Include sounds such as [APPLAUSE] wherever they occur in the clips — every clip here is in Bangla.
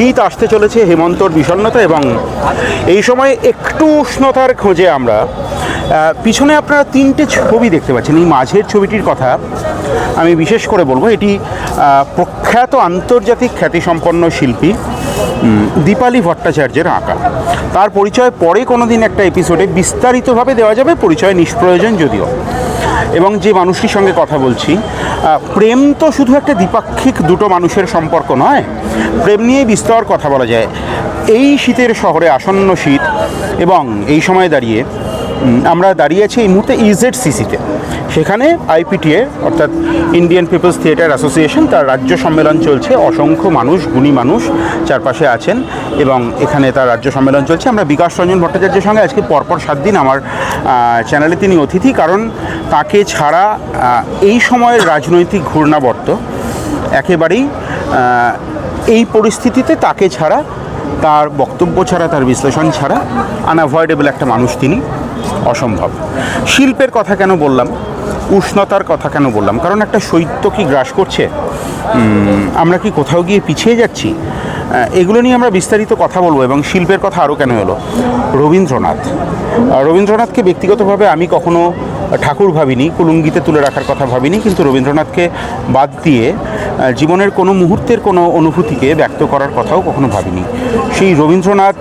শীত আসতে চলেছে, হেমন্তর বিষণ্ণতা এবং এই সময় একটু উষ্ণতার খোঁজে আমরা পিছনে আপনারা তিনটে ছবি দেখতে পাচ্ছেন। এই মাঝের ছবিটির কথা আমি বিশেষ করে বলব, এটি প্রখ্যাত আন্তর্জাতিক খ্যাতিসম্পন্ন শিল্পী দীপালি ভট্টাচার্যের আঁকা। তার পরিচয় পরে কোনো দিন একটা এপিসোডে বিস্তারিতভাবে দেওয়া যাবে, পরিচয় নিষ্প্রয়োজন যদিও। এবং যে মানুষটির সঙ্গে কথা বলছি প্রেম তো শুধু একটা দ্বিপাক্ষিক দুটো মানুষের সম্পর্ক নয়, প্রেম নিয়ে বিস্তর কথা বলা যায়। এই শীতের শহরে আসন্ন শীত এবং এই সময় দাঁড়িয়ে আমরা দাঁড়িয়ে আছি এই মুহূর্তে ইজেড সিসিতে সেখানে আইপিটিএ অর্থাৎ ইন্ডিয়ান পিপলস থিয়েটার অ্যাসোসিয়েশন তার রাজ্য সম্মেলন চলছে। অসংখ্য মানুষ, গুণী মানুষ চারপাশে আছেন এবং এখানে তার রাজ্য সম্মেলন চলছে। আমরা বিকাশ রঞ্জন ভট্টাচার্যের সঙ্গে আজকে পরপর সাত দিন আমার চ্যানেলে তিনি অতিথি, কারণ তাকে ছাড়া এই সময়ের রাজনৈতিক ঘূর্ণাবর্ত একেবারেই এই পরিস্থিতিতে তাকে ছাড়া, তার বক্তব্য ছাড়া, তার বিশ্লেষণ ছাড়া আনঅ্যাভয়েডেবল একটা মানুষ তিনি। অসম্ভব। শিল্পের কথা কেন বললাম? উষ্ণতার কথা কেন বললাম? কারণ একটা শৈত্য কি গ্রাস করছে? আমরা কি কোথাও গিয়ে পিছিয়ে যাচ্ছি? এগুলো নিয়ে আমরা বিস্তারিত কথা বলব এবং শিল্পের কথা আরও কেন এলো? রবীন্দ্রনাথ। রবীন্দ্রনাথকে ব্যক্তিগতভাবে আমি কখনো ঠাকুর ভাবিনি, কুলুঙ্গিতে তুলে রাখার কথা ভাবিনি, কিন্তু রবীন্দ্রনাথকে বাদ দিয়ে জীবনের কোনো মুহূর্তের কোনো অনুভূতিকে ব্যক্ত করার কথাও কখনো ভাবিনি। সেই রবীন্দ্রনাথ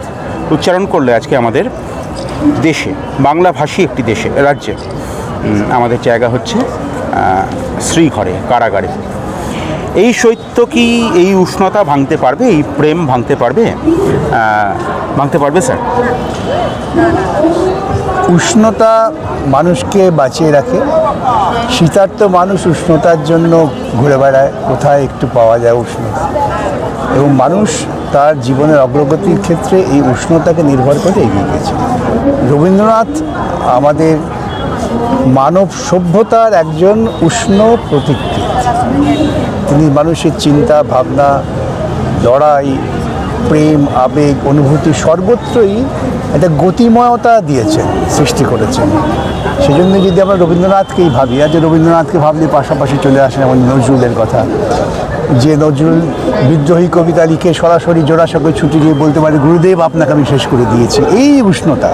উচ্চারণ করলে আজকে আমাদের দেশে বাংলাভাষী একটি দেশে, রাজ্যে। আমাদের জায়গা হচ্ছে শ্রীঘরে, কারাগারে। এই শৈত্য কি এই উষ্ণতা ভাঙতে পারবে? এই প্রেম ভাঙতে পারবে? ভাঙতে পারবে, স্যার? উষ্ণতা মানুষকে বাঁচিয়ে রাখে। শীতার্থ মানুষ উষ্ণতার জন্য ঘুরে বেড়ায়। কোথায় একটু পাওয়া যায় উষ্ণতা? এবং মানুষ তার জীবনের অগ্রগতির ক্ষেত্রে এই উষ্ণতাকে নির্ভর করে এগিয়ে গেছে রবীন্দ্রনাথ আমাদের মানব সভ্যতার একজন উষ্ণ প্রতীকী। তিনি মানুষের চিন্তা, ভাবনা, লড়াই, প্রেম, আবেগ, অনুভূতি সর্বত্রই একটা গতিময়তা দিয়েছেন, সৃষ্টি করেছেন। সেই জন্য যদি আমরা রবীন্দ্রনাথকেই ভাবি, আর যে রবীন্দ্রনাথকে ভাবলে পাশাপাশি চলে আসেন যেমন নজরুলের কথা যে নজরুল বিদ্রোহী কবিতা লিখে সরাসরি জোড়াসাঁকোয় ছুটি দিয়ে বলতে পারে, গুরুদেব আপনাকে আমি শেষ করে দিয়েছি। এই উষ্ণতা।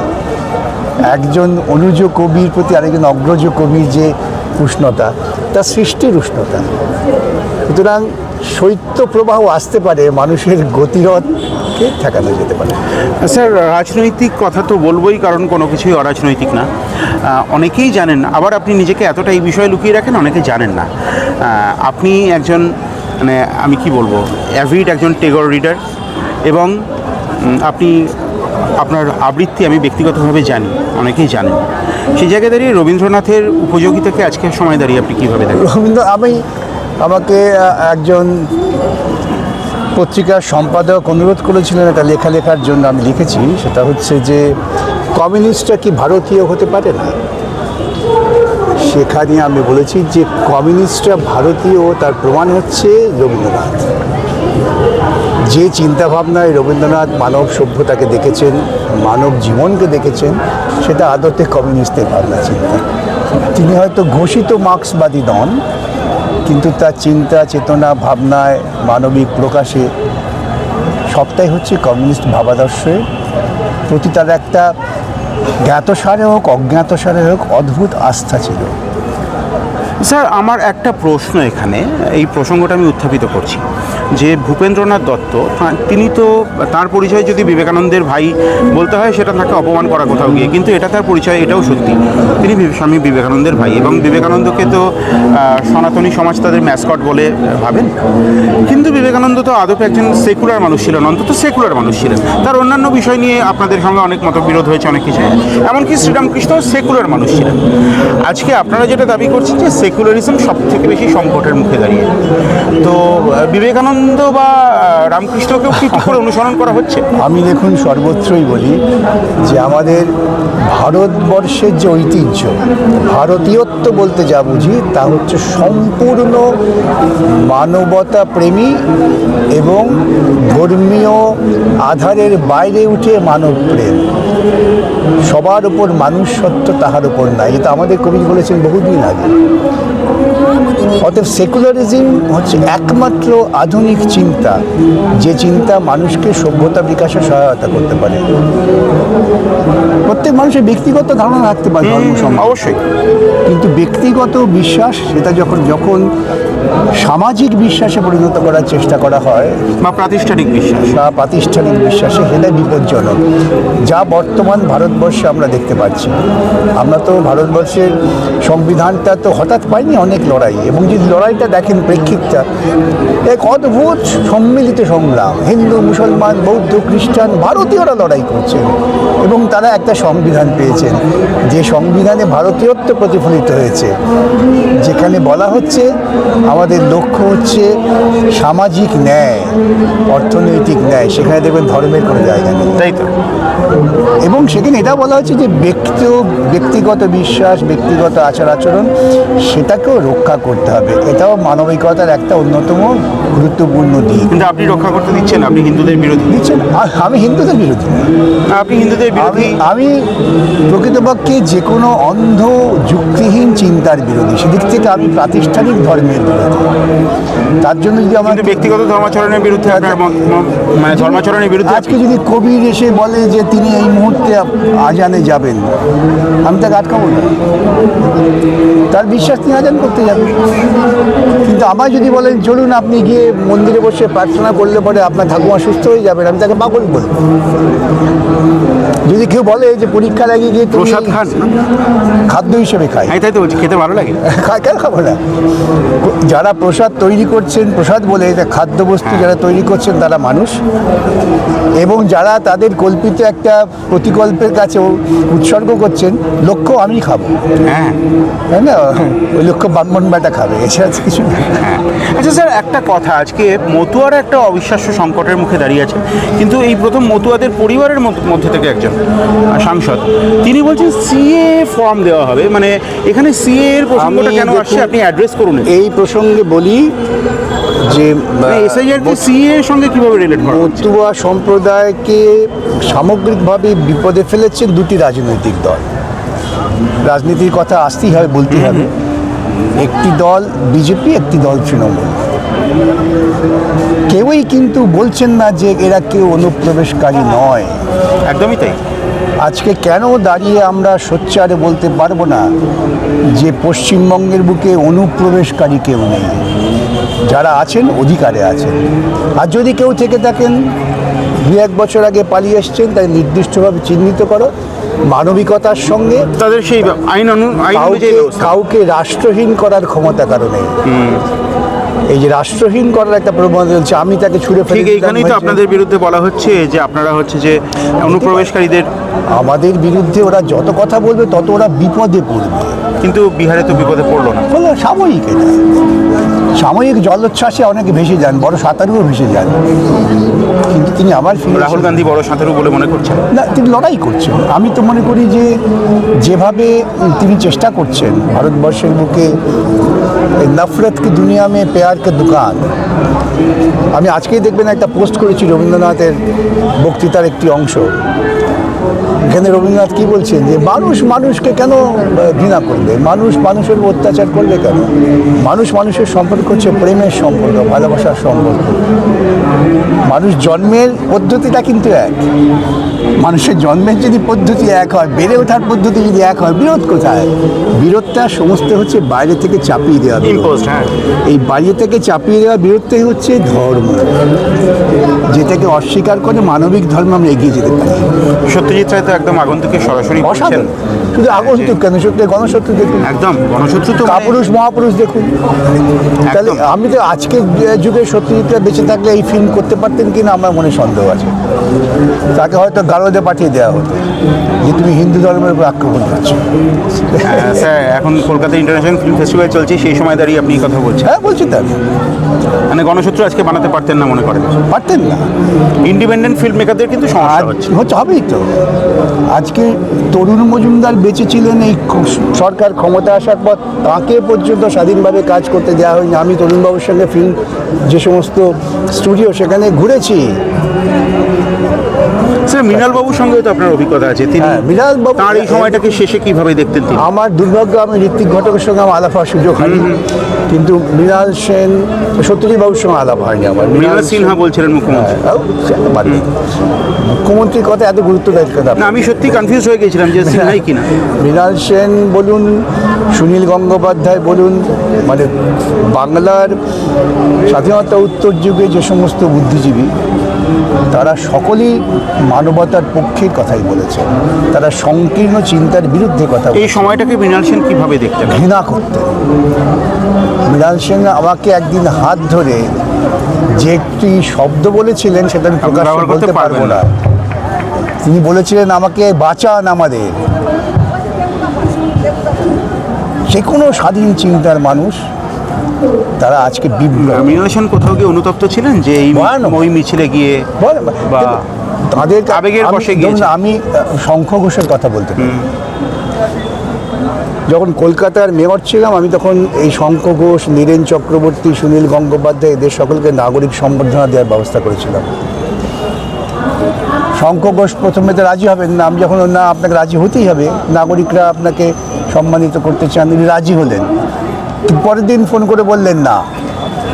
একজন অনুজ কবির প্রতি আরেকজন অগ্রজ কবির যে উষ্ণতা তা সৃষ্টির উষ্ণতা। সুতরাং শৈত্য প্রবাহ আসতে পারে, মানুষের গতিরথকে ঠেকানো যেতে পারে। স্যার, রাজনৈতিক কথা তো বলবোই, কারণ কোনো কিছুই অরাজনৈতিক না। অনেকেই জানেন, আবার আপনি নিজেকে এতটা এই বিষয়ে লুকিয়ে রাখেন, অনেকে জানেন না। আপনি একজন মানে আমি কি বলব অ্যাভিড একজন টেগর রিডার এবং আপনি, আপনার আবৃত্তি আমি ব্যক্তিগতভাবে জানি, অনেকেই জানেন। সেই জায়গায় দাঁড়িয়ে রবীন্দ্রনাথের উপযোগিতাকে আজকের সময় দাঁড়িয়ে আপনি কীভাবে দেখেন? রবীন্দ্র, আমি, আমাকে একজন পত্রিকার সম্পাদক অনুরোধ করেছিলেন একটা লেখা লেখার জন্য আমি লিখেছি, সেটা হচ্ছে যে, কমিউনিস্টরা কি ভারতীয় হতে পারে না? সেখানে আমি বলেছি যে কমিউনিস্টরা ভারতীয়, তার প্রমাণ হচ্ছে রবীন্দ্রনাথ। যে চিন্তাভাবনায় রবীন্দ্রনাথ মানব সভ্যতাকে দেখেছেন, মানব জীবনকে দেখেছেন, সেটা আদতে কমিউনিস্টের ভাবনা চিন্তা। তিনি হয়তো ঘোষিত মার্ক্সবাদী নন, কিন্তু তার চিন্তা, চেতনা, ভাবনায়, মানবিক প্রকাশে সবটাই হচ্ছে কমিউনিস্ট ভাবাদর্শে। প্রতি তার একটা জ্ঞাতসারে হোক, অজ্ঞাতসারে হোক, অদ্ভুত আস্থা ছিল। স্যার আমার একটা প্রশ্ন এখানে। এই প্রসঙ্গটা আমি উত্থাপিত করছি। যে ভূপেন্দ্রনাথ দত্ত তিনি তো তার পরিচয় যদি বিবেকানন্দের ভাই বলতে হয় সেটা তাকে অপমান করা কোথাও গিয়ে। কিন্তু এটা তার পরিচয় এটাও সত্যি। তিনি স্বামী বিবেকানন্দের ভাই এবং বিবেকানন্দকে তো সনাতনী সমাজ তাদের ম্যাসকট বলে ভাবেন। কিন্তু বিবেকানন্দ তো আদপে একজন সেকুলার মানুষ ছিলেন অন্তত সেকুলার মানুষ ছিলেন। তার অন্যান্য বিষয় নিয়ে আপনাদের সঙ্গে অনেক মতবিরোধ হয়েছে অনেক কিছু এমনকি শ্রীরামকৃষ্ণ সেকুলার মানুষ ছিলেন। আজকে আপনারা যেটা দাবি করছেন যে সেকুলারিজম সব থেকে বেশি সংকটের মুখে দাঁড়িয়ে। তো আহ, বিবেকানন্দ বা রামকৃষ্ণকেও কি করে অনুসরণ করা হচ্ছে? আমি দেখুন সর্বত্রই বলি যে আমাদের ভারতবর্ষের যে ঐতিহ্য, ভারতীয়ত্ব বলতে যা বুঝি, তা হচ্ছে সম্পূর্ণ মানবতা প্রেমী এবং ধর্মীয় আধারের বাইরে উঠে মানব প্রেম। সবার উপর মানুষ সত্য তাহার উপর নাই। এটা আমাদের কবি বলেছেন বহুদিন আগে। অতএব সেকুলারিজম হচ্ছে একমাত্র আধুনিক চিন্তা যে চিন্তা মানুষকে সভ্যতা বিকাশে সহায়তা করতে পারে। প্রত্যেক মানুষের ব্যক্তিগত ধারণা রাখতে পারে। অবশ্যই। কিন্তু ব্যক্তিগত বিশ্বাস সেটা যখন যখন সামাজিক বিশ্বাসে পরিণত করার চেষ্টা করা হয় বা প্রাতিষ্ঠানিক বিশ্বাস। বা প্রাতিষ্ঠানিক বিশ্বাসে সেটাই বিপজ্জনক। যা বর্তমান ভারতবর্ষে আমরা দেখতে পাচ্ছি। আমরা তো ভারতবর্ষের সংবিধানটা তো হঠাৎ পাইনি অনেক লড়াই এবং যদি লড়াইটা দেখেন প্রেক্ষিতটা এক অদ্ভুত সম্মিলিত সংগ্রাম। হিন্দু মুসলমান বৌদ্ধ খ্রিস্টান ভারতীয়রা লড়াই করছেন এবং তারা একটা সংবিধান পেয়েছেন। যে সংবিধানে ভারতীয়ত্ব প্রতিফলিত হয়েছে যেখানে বলা হচ্ছে আমাদের লক্ষ্য হচ্ছে সামাজিক ন্যায় অর্থনৈতিক ন্যায়। সেখানে দেখবেন ধর্মের কোনো জায়গা নেই। তাই তো। এবং সেখানে এটা বলা হচ্ছে যে ব্যক্তি ব্যক্তিগত বিশ্বাস ব্যক্তিগত আচার আচরণ সেটাকেও রক্ষা করতে হবে। এটাও মানবিকতার একটা অন্যতম গুরুত্বপূর্ণ দিক। কিন্তু আপনি রক্ষা করতে দিচ্ছেন আপনি হিন্দুদের বিরোধী। দিচ্ছেন আমি হিন্দুদের বিরোধী। আপনি হিন্দুদের বিরোধী? আমি প্রকৃতপক্ষে যে কোনো অন্ধ যুক্তিহীন চিন্তার বিরোধী। সেদিক থেকে আমি প্রাতিষ্ঠানিক ধর্মের বিরোধী। তার জন্য যদি আমার ব্যক্তিগত ধর্মাচরণের বিরুদ্ধে মানে ধর্মাচরণের বিরুদ্ধে আজকে যদি কবির এসে বলে যে তিনি এই মুহূর্তে আপ- আজানে যাবেন। আমি তাকে আটকাবো না। তার বিশ্বাস তিনি আজান করতে যাবেন কিন্তু আবার যদি বলেন, চলুন আপনি গিয়ে মন্দিরে বসে প্রার্থনা করলে পরে আপনার ঠাকুমা সুস্থ হয়ে যাবেন, আমি তাকে পাগল বলব। যদি কেউ বলে যে পরীক্ষা লাগিয়ে গিয়ে প্রসাদ খান। খাদ্য হিসেবে খায়। তাই তো বলছি খেতে ভালো লাগে? খায় কেন খাব না? যারা প্রসাদ তৈরি করছেন প্রসাদ বলে এটা খাদ্যবস্তু যারা তৈরি করছেন তারা মানুষ। এবং যারা তাদের কল্পিত একটা প্রতিকল্পের কাছে উৎসর্গ করছেন লক্ষ্য আমি খাব। হ্যাঁ। তাই না? ওই লক্ষ্য ব্রাহ্মণ বেটা খাবে এছাড়া কিছু না। আচ্ছা স্যার একটা কথা আজকে মতুয়ারা একটা অবিশ্বাস্য সংকটের মুখে দাঁড়িয়ে আছে। কিন্তু এই প্রথম মতুয়াদের পরিবারের মধ্যে থেকে একজন সাংসদ তিনি বলছেন সিএ ফর্ম দেওয়া হবে। মানে এখানে সিএ এর প্রসঙ্গটা কেন আসছে আপনি অ্যাড্রেস করুন এই প্রসঙ্গে বলি যে এসআইআর সিএ এর সঙ্গে কীভাবে রিলেট করা মতুয়া সম্প্রদায়কে সামগ্রিকভাবে বিপদে ফেলেছেন দুটি রাজনৈতিক দল। রাজনীতির কথা আসতেই হবে বলতেই হবে। একটি দল বিজেপি একটি দল তৃণমূল। কেউই কিন্তু বলছেন না যে এরা কেউ অনুপ্রবেশকারী নয়। একদমই তাই। আজকে কেন দাঁড়িয়ে আমরা সোচ্চারে বলতে পারব না যে পশ্চিমবঙ্গের বুকে অনুপ্রবেশকারী কেউ নেই। যারা আছেন অধিকারে আছেন। আর যদি কেউ থেকে থাকেন দু এক বছর আগে পালিয়ে এসছেন তাই নির্দিষ্টভাবে চিহ্নিত করো। মানবিকতার সঙ্গে তাদের সেই আইন কাউকে অনুযায়ী কাউকে রাষ্ট্রহীন করার ক্ষমতা কারণে এই যে রাষ্ট্রহীন করার একটা প্রবণতা চলছে আমি তাকে ছুড়ে ফেলে ঠিক এইখানেই তো আপনাদের বিরুদ্ধে বলা হচ্ছে যে আপনারা হচ্ছে যে অনুপ্রবেশকারীদের আমাদের বিরুদ্ধে ওরা যত কথা বলবে তত ওরা বিপদে পড়বে। কিন্তু বিহারে তো বিপদে পড়ল না। হলো সাময়িক এটা। সাময়িক জলোচ্ছ্বাসে অনেকে ভেসে যান বড় সাঁতারুও ভেসে যান। কিন্তু তিনি আবার ফিরে রাহুল গান্ধী বড় সাঁতারু বলে মনে করছেন? না তিনি লড়াই করছেন। আমি তো মনে করি যে যেভাবে তিনি চেষ্টা করছেন ভারতবর্ষের বুকে এই নফরত কি দুনিয়া মে পেয়ার কে দোকান। আমি আজকেই দেখবেন একটা পোস্ট করেছি রবীন্দ্রনাথের বক্তৃতার একটি অংশ। এখানে রবীন্দ্রনাথ কি বলছেন যে মানুষ মানুষকে কেন ঘৃণা করবে? মানুষ মানুষের অত্যাচার করবে কেন? মানুষ মানুষের সম্পর্ক হচ্ছে প্রেমের সম্পর্ক ভালোবাসার সম্পর্ক। মানুষ জন্মের পদ্ধতিটা কিন্তু এক। মানুষের জন্মের যদি পদ্ধতি এক হয় বেড়ে ওঠার পদ্ধতি যদি এক হয় বিরোধ কোথায়? বিরোধটা সমস্ত হচ্ছে বাইরে থেকে চাপিয়ে দেওয়া হ্যাঁ। এই বাইরে থেকে চাপিয়ে দেওয়া বিরোধটাই হচ্ছে ধর্ম। যেটাকে অস্বীকার করে মানবিক ধর্ম আমরা এগিয়ে যেতে পারি। সত্যজিৎ রায় তো একদম আগন্তুকে সরাসরি অসাধারণ শুধু আগন্তুক কেন? সত্যি গণশত্রু দেখুন। একদম গণশত্রু তো মানে- কাপুরুষ মহাপুরুষ দেখুন। তাহলে আমি তো আজকের যুগে সত্যজিৎরা বেঁচে থাকলে এই ফিল্ম করতে পারতেন কিনা আমার মনে সন্দেহ আছে। তাকে হয়তো গারদে পাঠিয়ে দেওয়া হতো যে তুমি হিন্দু ধর্মের উপর আক্রমণ করছ। হ্যাঁ, স্যার এখন কলকাতা ইন্টারন্যাশনাল ফিল্ম ফেস্টিভ্যাল চলছে সেই সময় দাঁড়িয়ে আপনি কথা বলছেন। হ্যাঁ বলছি তাই মানে গণশত্রু আজকে বানাতে পারতেন না মনে করেন? পারতেন না। ইন্ডিপেন্ডেন্ট ফিল্ম মেকারদের কিন্তু সমস্যা হচ্ছে। হচ্ছে হবেই তো। আজকে তরুণ মজুমদার বেঁচে ছিলেন এই সরকার ক্ষমতা আসার পর তাকে পর্যন্ত স্বাধীনভাবে কাজ করতে দেওয়া হয়নি। আমি তরুণবাবুর সঙ্গে ফিল্ম যে সমস্ত স্টুডিও সেখানে ঘুরেছি। স্যার মৃণাল বাবুর সঙ্গেও তো আপনার অভিজ্ঞতা আছে। তিনি হ্যাঁ, মৃণাল বাবু- তার এই সময়টাকে শেষে কীভাবে দেখতেন তিনি? আমার দুর্ভাগ্য আমি ঋত্বিক ঘটকের সঙ্গে আমার আলাপ হওয়ার সুযোগ হয়নি। কিন্তু মৃণাল সেন সত্যজিৎ বাবুর সঙ্গে আলাপ হয়নি আমার। মৃণাল সিনহা বলছিলেন মুখ্যমন্ত্রী। হ্যাঁ, দিন। মুখ্যমন্ত্রীর কথা এত গুরুত্ব দেয়? না আমি সত্যি কনফিউজ হয়ে গেছিলাম যে সিনহাই কিনা। মৃণাল সেন বলুন সুনীল গঙ্গোপাধ্যায় বলুন মানে বাংলার স্বাধীনতা উত্তর যুগে যে সমস্ত বুদ্ধিজীবী তারা সকলেই মানবতার পক্ষের কথাই বলেছে তারা সংকীর্ণ চিন্তার বিরুদ্ধে কথা এই সময়টাকে মৃণাল সেন কীভাবে দেখতেন ঘৃণা করতেন। মৃণাল সেন আমাকে একদিন হাত ধরে যে একটি শব্দ বলেছিলেন সেটা আমি প্রকাশ করতে পারব না। তিনি বলেছিলেন আমাকে বাঁচান আমাদের। যে কোনো স্বাধীন চিন্তার মানুষ তারা আজকে মৃণাল সেন কোথাও গিয়ে অনুতপ্ত ছিলেন যে। ওই মিছিলে গিয়ে বা তাদের আবেগের গিয়েছে। আমি শঙ্খ ঘোষের কথা বলতে পারি। যখন কলকাতার মেয়র ছিলাম, আমি তখন এই শঙ্খ ঘোষ, নীরেন চক্রবর্তী, সুনীল গঙ্গোপাধ্যায় এদের সকলকে নাগরিক সম্বর্ধনা দেওয়ার ব্যবস্থা করেছিলাম। শঙ্খ ঘোষ প্রথমে তো রাজি হবেন না, আমি যখন না আপনাকে রাজি হতেই হবে, নাগরিকরা আপনাকে সম্মানিত করতে চান, তিনি রাজি হলেন। পরের দিন ফোন করে বললেন না।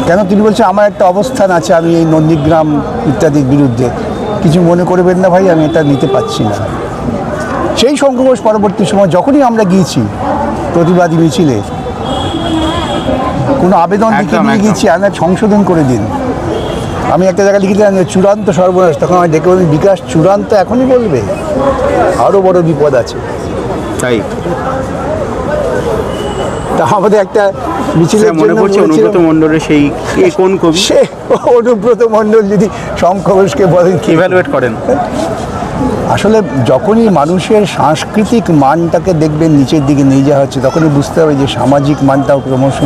কেন? তিনি বলছেন, আমার একটা অবস্থান আছে, আমি এই নন্দীগ্রাম ইত্যাদির বিরুদ্ধে। কিছু মনে করবেন না ভাই, আমি এটা নিতে পারছি না। সেই শঙ্খ ঘোষ পরবর্তী সময় যখনই আমরা গিয়েছি প্রতিবাদী মিছিলে। কোনো আবেদন লিখে নিয়ে। গিয়েছি আনার সংশোধন করে দিন। আমি একটা জায়গায় লিখে দিলাম যে চূড়ান্ত সর্বনাশ। তখন আমি ডেকে বলি বিকাশ চূড়ান্ত এখনই বলবে। আরও বড় বিপদ আছে। তাই? তা আমাদের একটা স্যার, মনে পড়ছে অনুব্রত মণ্ডলের সেই কোন কবি? সে অনুব্রত মণ্ডল যদি শঙ্খ ঘোষকে বলেন কি? ইভ্যালুয়েট করেন। আসলে যখনই মানুষের সাংস্কৃতিক মানটাকে দেখবেন নিচের দিকে নিয়ে যাওয়া হচ্ছে, তখনই বুঝতে হবে যে সামাজিক মানটাও ক্রমশ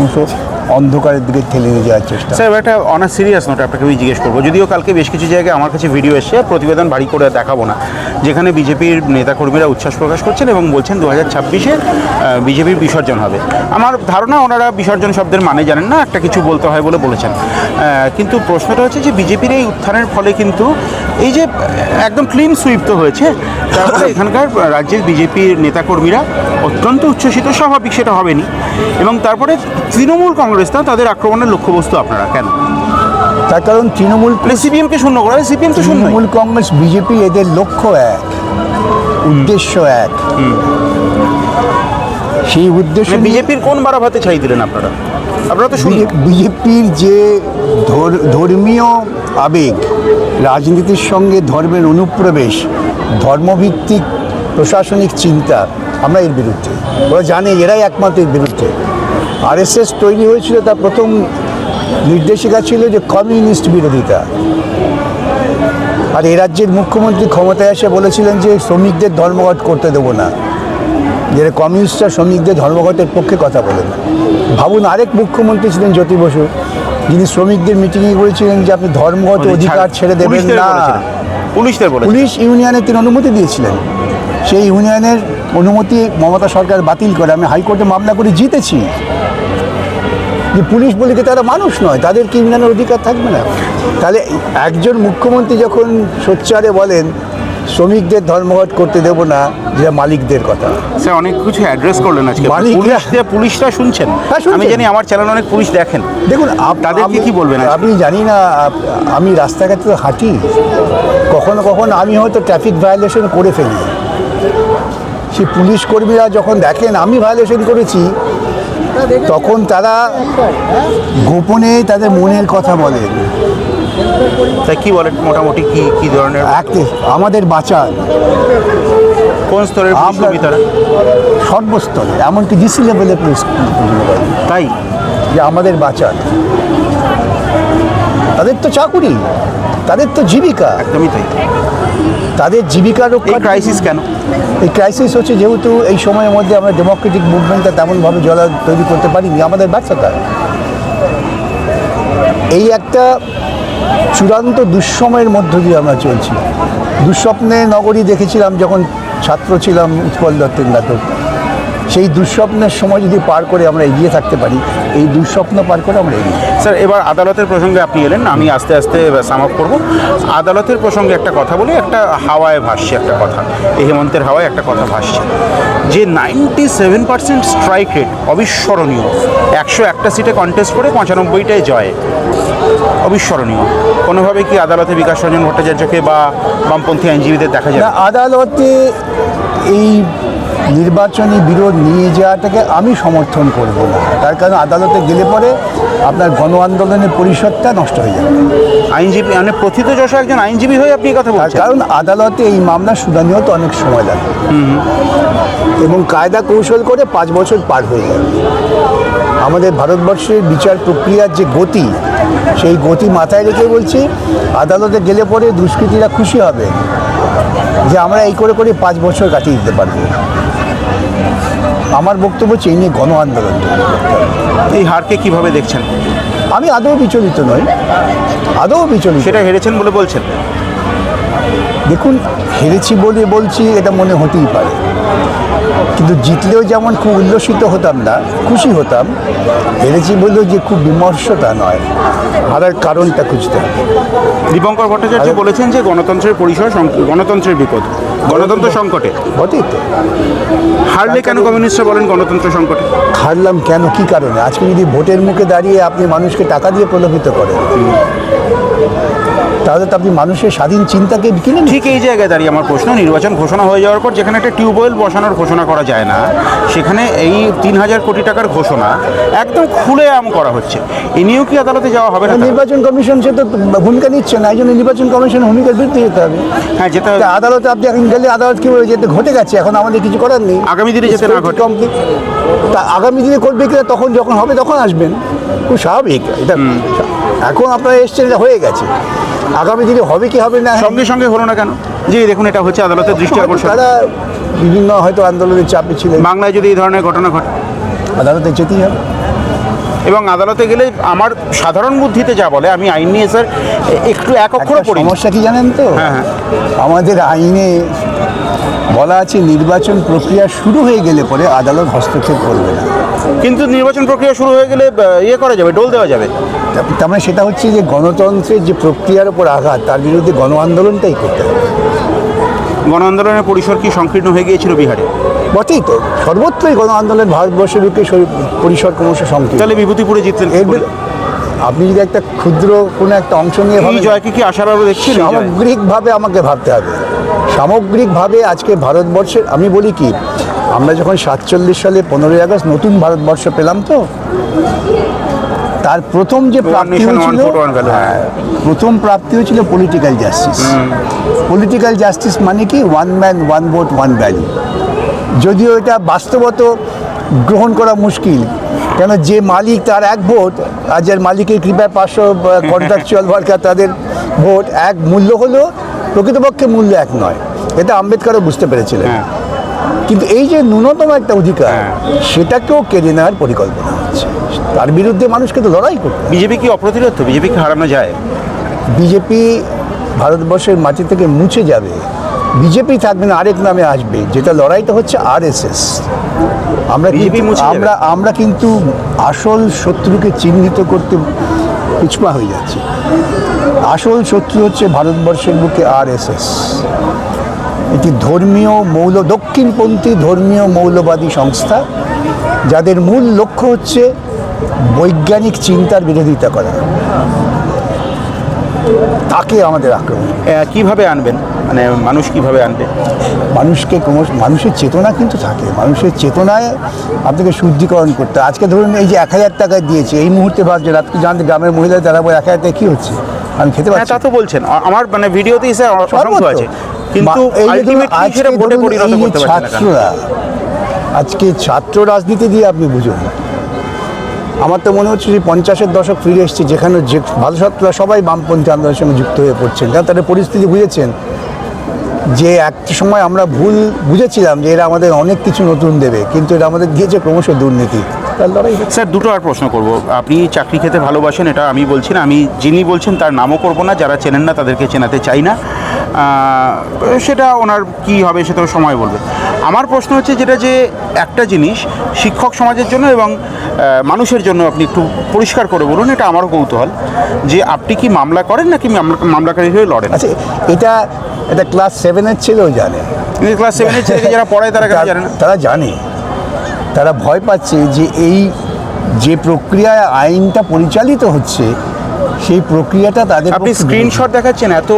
অন্ধকারের দিকে ঠেলে নিয়ে যাওয়ার চেষ্টা। স্যার, একটা অনার সিরিয়াস নোট আপনাকে আমি জিজ্ঞেস করব। যদিও কালকে বেশ কিছু জায়গায় আমার কাছে ভিডিও এসছে, প্রতিবেদন বাড়ি করে দেখাবো না। যেখানে বিজেপির নেতাকর্মীরা উচ্ছ্বাস প্রকাশ করছেন এবং বলছেন দু হাজার ছাব্বিশে বিজেপির বিসর্জন হবে। আমার ধারণা ওনারা বিসর্জন শব্দের মানে জানেন না, একটা কিছু বলতে হয় বলে বলেছেন। কিন্তু প্রশ্নটা হচ্ছে যে বিজেপির এই উত্থানের ফলে কিন্তু এই যে, একদম ক্লিন সুইপ তো হয়েছে তারপরে এখানকার রাজ্যের বিজেপির নেতাকর্মীরা অত্যন্ত উচ্ছ্বসিত, স্বাভাবিক সেটা হবেনি। এবং তারপরে তৃণমূল কংগ্রেসটা তাদের আক্রমণের লক্ষ্যবস্তু আপনারা কেন? তার কারণ তৃণমূল মানে সিপিএমকে শূন্য করা সিপিএম তো শূন্য তৃণমূল কংগ্রেস বিজেপি এদের লক্ষ্য এক উদ্দেশ্য এক। সেই উদ্দেশ্যে বিজেপির কোন বারাভাতে ছাই দিলেন আপনারা? আপনারা তো বিজেপির যে ধর্মীয় আবেগ রাজনীতির সঙ্গে ধর্মের অনুপ্রবেশ ধর্মভিত্তিক প্রশাসনিক চিন্তা আমরা এর বিরুদ্ধে। ওরা জানে এরাই একমাত্র এর বিরুদ্ধে। আরএসএস তৈরি হয়েছিল তার প্রথম নির্দেশিকা ছিল যে কমিউনিস্ট বিরোধিতা। আর এ রাজ্যের মুখ্যমন্ত্রী ক্ষমতায় এসে বলেছিলেন যে শ্রমিকদের ধর্মঘট করতে দেবো না। যে কমিউনিস্টরা শ্রমিকদের ধর্মঘটের পক্ষে কথা বলেন। ভাবুন আরেক মুখ্যমন্ত্রী ছিলেন জ্যোতি বসু। যিনি শ্রমিকদের মিটিংয়ে বলেছিলেন যে আপনি ধর্মঘট অধিকার ছেড়ে দেবেন না। পুলিশদের পুলিশ ইউনিয়নে তিনি অনুমতি দিয়েছিলেন। সেই ইউনিয়নের অনুমতি মমতা সরকার বাতিল করে আমি হাইকোর্টে মামলা করে জিতেছি। যে পুলিশ বলে কি তারা মানুষ নয় তাদের কি ইউনিয়নের অধিকার থাকবে না? তাহলে একজন মুখ্যমন্ত্রী যখন সোচ্চারে বলেন শ্রমিকদের ধর্মঘট করতে দেব না যে মালিকদের কথা। স্যার অনেক কিছু অ্যাড্রেস করলেন আজকে। মালিকরা- পুলিশ পুলিশরা শুনছেন হ্যাঁ, শুনছেন। আমি জানি আমার চ্যানেল অনেক পুলিশ দেখেন। দেখুন তাদেরকে কি বলবেন? আপনি জানি না আমি রাস্তাঘাটে তো হাঁটি। কখনো কখনো আমি হয়তো ট্রাফিক ভায়োলেশন করে ফেলি। সেই পুলিশ কর্মীরা যখন দেখেন আমি ভায়োলেশন করেছি তখন তারা গোপনে তাদের মনের কথা বলেন কি বলেন মোটামুটি কি কি ধরনের? আমাদের বাঁচান। কোন স্তরের সর্বস্তরে এমনকি ডিসি লেভেলে। তাই? যে আমাদের বাঁচান। তাদের তো চাকুরি। তাদের তো জীবিকা। একদমই তাই। তাদের জীবিকা এই রক্ষা ক্রাইসিস কেন? এই ক্রাইসিস হচ্ছে যেহেতু এই সময়ের মধ্যে আমরা ডেমোক্রেটিক মুভমেন্টটা তেমনভাবে জলা তৈরি করতে পারিনি আমাদের ব্যর্থতা। এই একটা চূড়ান্ত দুঃসময়ের মধ্য দিয়ে আমরা চলছি। দুঃস্বপ্নে নগরী দেখেছিলাম যখন ছাত্র ছিলাম উৎপল দত্তের নাটক। সেই দুঃস্বপ্নের সময় যদি পার করে আমরা এগিয়ে থাকতে পারি এই দুঃস্বপ্ন পার করে আমরা এগিয়ে স্যার এবার আদালতের প্রসঙ্গে আপনি এলেন আমি আস্তে আস্তে সাম আপ করব। আদালতের প্রসঙ্গে একটা কথা বলি একটা হাওয়ায় ভাসছে একটা কথা। এই হেমন্তের হাওয়ায় একটা কথা ভাসছে। যে ninety seven percent strike rate অবিস্মরণীয় একশো একটা সিটে কন্টেস্ট করে পঁচানব্বইটায় জয় অবিস্মরণীয়। কোনোভাবে কি আদালতে বিকাশ রঞ্জন ভট্টাচার্যকে বা বামপন্থী আইনজীবীদের দেখা যায়? না আদালতে এই নির্বাচনী বিরোধ নিয়ে যাওয়াটাকে আমি সমর্থন করব না। তার কারণ আদালতে গেলে পরে আপনার গণ আন্দোলনের পরিষদটা নষ্ট হয়ে যাবে। আইনজীবী মানে প্রথিত যশা একজন আইনজীবী হয়ে আপনি কথা বলছেন? কারণ আদালতে এই মামলা শুনানিও তো অনেক সময় লাগে। এবং কায়দা কৌশল করে পাঁচ বছর পার হয়ে যাবে আমাদের ভারতবর্ষের বিচার প্রক্রিয়ার যে গতি সেই গতি মাথায় রেখে বলছি আদালতে গেলে পরে দুষ্কৃতীরা খুশি হবে যে আমরা এই করে করে পাঁচ বছর কাটিয়ে দিতে পারব। আমার বক্তব্য হচ্ছে এই নিয়ে গণ আন্দোলন। এই হারকে কীভাবে দেখছেন? আমি আদৌ বিচলিত নই। আদৌ বিচলিত সেটা হেরেছেন বলে বলছেন। দেখুন হেরেছি বলে বলছি এটা মনে হতেই পারে। কিন্তু জিতলেও যেমন খুব উল্লসিত হতাম না খুশি হতাম হেরেছি বলেও যে খুব বিমর্ষতা নয় হারার কারণটা খুঁজতে হবে। দীপঙ্কর ভট্টাচার্য বলেছেন যে গণতন্ত্রের পরিসর গণতন্ত্রের বিপদ গণতন্ত্র সংকটে। বটেই তো। হারলে কেন কমিউনিস্টরা বলেন গণতন্ত্র সংকটে? হারলাম কেন? কি কারণে? আজকে যদি ভোটের মুখে দাঁড়িয়ে আপনি মানুষকে টাকা দিয়ে প্রলোভিত করেন তাহলে তো আপনি মানুষের স্বাধীন চিন্তাকে কিনে ঠিক এই জায়গায় দাঁড়িয়ে আমার প্রশ্ন নির্বাচন ঘোষণা হয়ে যাওয়ার পর যেখানে একটা টিউবওয়েল বসানোর ঘোষণা করা যায় না সেখানে এই তিন হাজার কোটি টাকার ঘোষণা একদম খুলে আম করা হচ্ছে। এ নিয়েও কি আদালতে যাওয়া হবে না নির্বাচন কমিশন সে তো ভূমিকা নিচ্ছে না এই জন্য নির্বাচন কমিশন ভূমিকার বিরুদ্ধে যেতে হবে। হ্যাঁ যেতে হবে। আদালতে আপনি এখন গেলে আদালত কি বলে যেতে ঘটে গেছে এখন আমাদের কিছু করার নেই। আগামী দিনে যেতে না ঘটে। তা আগামী দিনে করবে কিনা তখন যখন হবে তখন আসবেন। খুব স্বাভাবিক এটা এখন আপনারা এসছেন এটা হয়ে গেছে। আগামী দিনে হবে কি হবে না? সঙ্গে সঙ্গে হলো না কেন? যে দেখুন এটা হচ্ছে আদালতের দৃষ্টি আকর্ষণ। তারা বিভিন্ন হয়তো আন্দোলনের চাপে ছিলেন। বাংলায় যদি এই ধরনের ঘটনা ঘটে আদালতে যেতেই হবে। এবং আদালতে গেলে আমার সাধারণ বুদ্ধিতে যা বলে আমি আইন নিয়ে স্যার একটু এক অক্ষরও একটা পড়ি সমস্যা কি জানেন তো? হ্যাঁ, হ্যাঁ। আমাদের আইনে বলা আছে নির্বাচন প্রক্রিয়া শুরু হয়ে গেলে পরে আদালত হস্তক্ষেপ করবে না। কিন্তু নির্বাচন প্রক্রিয়া শুরু হয়ে গেলে ইয়ে করা যাবে ডোল দেওয়া যাবে। তার মানে সেটা হচ্ছে যে গণতন্ত্রের যে প্রক্রিয়ার উপর আঘাত তার বিরুদ্ধে গণ আন্দোলনটাই করতে হবে। গণ আন্দোলনের পরিসর কি সংকীর্ণ হয়ে গিয়েছিল বিহারে? বটেই তো। সর্বত্রই গণ আন্দোলন ভারতবর্ষের বুকে পরিসর ক্রমশ সংকীর্ণ। তাহলে বিভূতিপুরে জিতলেন আপনি যদি একটা ক্ষুদ্র কোনো একটা অংশ নিয়ে ভাবেন জয়কে কি আশার আলো দেখছেন সামগ্রিকভাবে আমাকে ভাবতে হবে। সামগ্রিকভাবে আজকে ভারতবর্ষের আমি বলি কি আমরা যখন সাতচল্লিশ সালে পনেরোই আগস্ট নতুন ভারতবর্ষ পেলাম তো তার প্রথম যে প্রাপ্তি হয়েছিল. হ্যাঁ, প্রথম প্রাপ্তি হয়েছিল পলিটিক্যাল জাস্টিস পলিটিক্যাল জাস্টিস মানে কি? One man one vote one value যদিও এটা বাস্তবত গ্রহণ করা মুশকিল কেন যে মালিক তার এক ভোট আর যার মালিকের কৃপায় পাঁচশো কন্ট্রাকচুয়াল ওয়ার্কার তাদের ভোট এক মূল্য হলো প্রকৃতপক্ষে মূল্য এক নয়। এটা আম্বেদকারও বুঝতে পেরেছিলেন। হ্যাঁ। কিন্তু এই যে ন্যূনতম একটা অধিকার হ্যাঁ। সেটাকেও কেড়ে নেওয়ার পরিকল্পনা হচ্ছে তার বিরুদ্ধে মানুষকে তো লড়াই করতে। বিজেপি কি অপ্রতিরোধ? তো বিজেপি কি হারানো যায়? বিজেপি ভারতবর্ষের মাটি থেকে মুছে যাবে। বিজেপি থাকবে না আরেক নামে আসবে। যেটা লড়াইটা হচ্ছে আরএসএস আমরা BJP কিন্তু- মুছে যাবে? আমরা আমরা কিন্তু আসল শত্রুকে চিহ্নিত করতে পিছপা হয়ে যাচ্ছি। আসল শত্রু হচ্ছে ভারতবর্ষের বুকে আরএসএস এটি ধর্মীয় মৌল দক্ষিণপন্থী ধর্মীয় মৌলবাদী সংস্থা যাদের মূল লক্ষ্য হচ্ছে বৈজ্ঞানিক চিন্তার বিরোধিতা করা। তাকে আমাদের আক্রমণ। কীভাবে আনবেন? মানে মানুষ কীভাবে আনবে? মানুষকে মানুষের চেতনা কিন্তু থাকে। মানুষের চেতনায় আপনাকে শুদ্ধিকরণ করতে আজকে ধরুন এই যে এক হাজার টাকা দিয়েছে এই মুহূর্তে ভাবছেন আপনি জানতে গ্রামের মহিলা তারা বলে এক হাজার টাকা কী হচ্ছে? আমি খেতে হ্যাঁ পারছি তা তো বলছেন। আমার মানে ভিডিওতেই স্যার অ- অসংখ্য আছে। কিন্তু আলটিমেটলি সেটা ভোটে পরিণত করতে পারছে না আজকে ছাত্র রাজনীতি দিয়ে আপনি বুঝুন। আমার তো মনে হচ্ছে যে পঞ্চাশের দশক ফিরে এসছে যেখানে যে ভালো ছাত্ররা সবাই বামপন্থী আন্দোলনের সঙ্গে যুক্ত হয়ে পড়ছেন। কারণ তাদের পরিস্থিতি বুঝেছেন যে একটা সময় আমরা ভুল বুঝেছিলাম যে এরা আমাদের অনেক কিছু নতুন দেবে কিন্তু এটা আমাদের দিয়েছে ক্রমশ দুর্নীতি। তার লড়াই স্যার দুটো আর প্রশ্ন করব। আপনি চাকরি খেতে ভালোবাসেন এটা আমি বলছি না। আমি যিনি বলছেন তার নামও করব না যারা চেনেন না তাদেরকে চেনাতে চাই না। সেটা ওনার কি হবে সেটা সময় বলবে। আমার প্রশ্ন হচ্ছে যেটা যে একটা জিনিস শিক্ষক সমাজের জন্য এবং মানুষের জন্য আপনি একটু পরিষ্কার করে বলুন এটা আমারও কৌতূহল। যে আপনি কি মামলা করেন নাকি মামলা মামলাকারী হয়ে লড়েন? আচ্ছা এটা এটা ক্লাস সেভেনের ছেলেও জানে। ক্লাস সেভেনের ছেলেকে যারা পড়ায় তারা তার- জানে। তারা ভয় পাচ্ছে যে এই যে প্রক্রিয়ায় আইনটা পরিচালিত হচ্ছে সেই প্রক্রিয়াটা তাদের আপনি স্ক্রিনশট দেখাচ্ছেন এত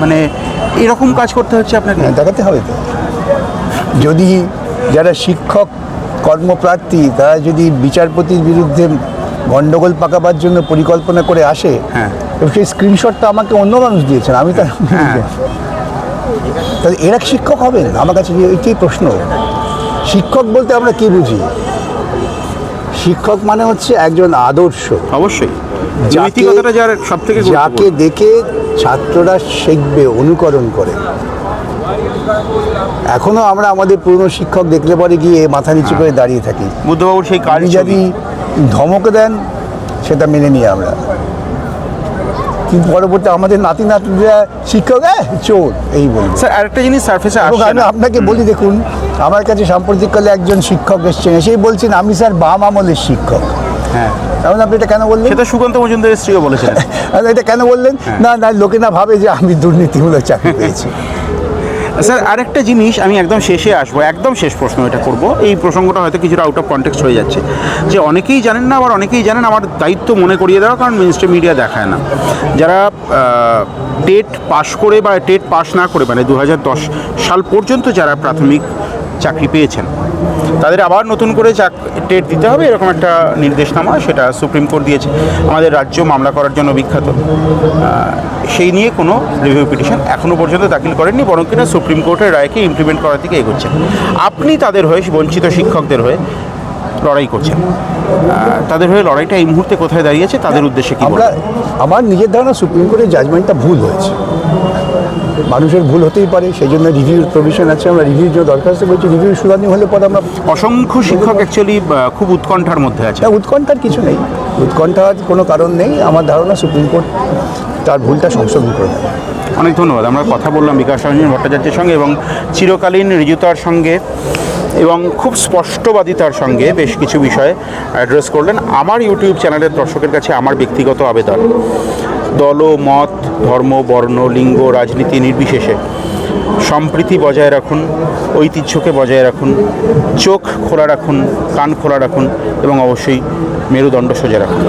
মানে এরকম কাজ করতে হচ্ছে আপনাকে? হ্যাঁ, দেখাতে হবে তো। যদি যারা শিক্ষক কর্মপ্রার্থী তারা যদি বিচারপতির বিরুদ্ধে গন্ডগোল পাকাবার জন্য পরিকল্পনা করে আসে হ্যাঁ। এবং সেই স্ক্রিনশটটা আমাকে অন্য মানুষ দিয়েছেন আমি তার হ্যাঁ। তাহলে এরা শিক্ষক হবেন? আমার কাছে এটাই প্রশ্ন। শিক্ষক বলতে আমরা কি বুঝি? শিক্ষক মানে হচ্ছে একজন আদর্শ। অবশ্যই। যাকে- নৈতিকতাটা যার সব থেকে যাকে দেখে ছাত্ররা শিখবে অনুকরণ করে। এখনও আমরা আমাদের পুরনো শিক্ষক দেখলে পরে গিয়ে মাথা নিচু করে দাঁড়িয়ে থাকি। বুদ্ধবাবুর সেই আপনি যদি ধমক দেন সেটা মেনে নিই আমরা। পরবর্তী আমাদের নাতি নাতিরা শিক্ষক হ্যাঁ চোর এই বলি। স্যার আরেকটা জিনিস সার্ফেসে আসছে আমি। আপনাকে বলি দেখুন আমার কাছে সাম্প্রতিককালে একজন শিক্ষক এসছেন এসেই বলছেন আমি স্যার বাম আমলের শিক্ষক। হ্যাঁ। এখন আপনি এটা কেন বললেন? সেটা সুকান্ত মজুমদারের স্ত্রীও বলেছেন [LAUGHS] আরে এটা কেন বললেন? না না লোকে না ভাবে যে আমি দুর্নীতিমূলক চাকরি পেয়েছি। [LAUGHS] স্যার, আরেকটা জিনিস আমি একদম শেষে আসব, একদম শেষ প্রশ্ন এটা করব। এই প্রসঙ্গটা হয়তো কিছুটা আউট অফ কনটেক্সট হয়ে যাচ্ছে। যে অনেকেই জানেন না, আবার অনেকেই জানেন, আমার দায়িত্ব মনে করিয়ে দেওয়া, কারণ মিনিস্ট্রি মিডিয়া দেখায় না। যারা টেট পাশ করে বা টেট পাস না করে মানে দু হাজার দশ সাল পর্যন্ত যারা প্রাথমিক চাকরি পেয়েছেন তাদের আবার নতুন করে চাক টেট দিতে হবে এরকম একটা নির্দেশনামা সেটা সুপ্রিম কোর্ট দিয়েছে। আমাদের রাজ্য মামলা করার জন্য বিখ্যাত। সেই নিয়ে কোনো রিভিউ পিটিশন এখনও পর্যন্ত দাখিল করেননি বরং কিনা সুপ্রিম কোর্টের রায়কে ইমপ্লিমেন্ট করার দিকে এগোচ্ছেন। আপনি তাদের হয়ে বঞ্চিত শিক্ষকদের হয়ে লড়াই করছেন। তাদের হয়ে লড়াইটা এই মুহূর্তে কোথায় দাঁড়িয়েছে তাদের উদ্দেশ্যে কি আমরা? আমার নিজের ধারণা সুপ্রিম কোর্টের জাজমেন্টটা ভুল হয়েছে। মানুষের ভুল হতেই পারে সেই জন্য রিভিউর প্রভিশন আছে। আমরা রিভিউর জন্য দরখাস্ত করছি রিভিউ শুনানি হলে পরে আমরা অসংখ্য শিক্ষক অ্যাকচুয়ালি খুব উৎকণ্ঠার মধ্যে আছে। উৎকণ্ঠার কিছু নেই। উৎকণ্ঠার কোনো কারণ নেই। আমার ধারণা সুপ্রিম কোর্ট তার ভুলটা সংশোধন করে দেবে। অনেক ধন্যবাদ। আমরা কথা বললাম বিকাশ রঞ্জন ভট্টাচার্যের সঙ্গে এবং চিরকালীন ঋজুতার সঙ্গে এবং খুব স্পষ্টবাদিতার সঙ্গে বেশ কিছু বিষয়ে অ্যাড্রেস করলেন। আমার ইউটিউব চ্যানেলের দর্শকের কাছে আমার ব্যক্তিগত আবেদন। দল মত, ধর্ম, বর্ণ, লিঙ্গ, রাজনীতি নির্বিশেষে সম্প্রীতি বজায় রাখুন, ঐতিহ্যকে বজায় রাখুন, চোখ খোলা রাখুন, কান খোলা রাখুন এবং অবশ্যই মেরুদণ্ড সোজা রাখুন।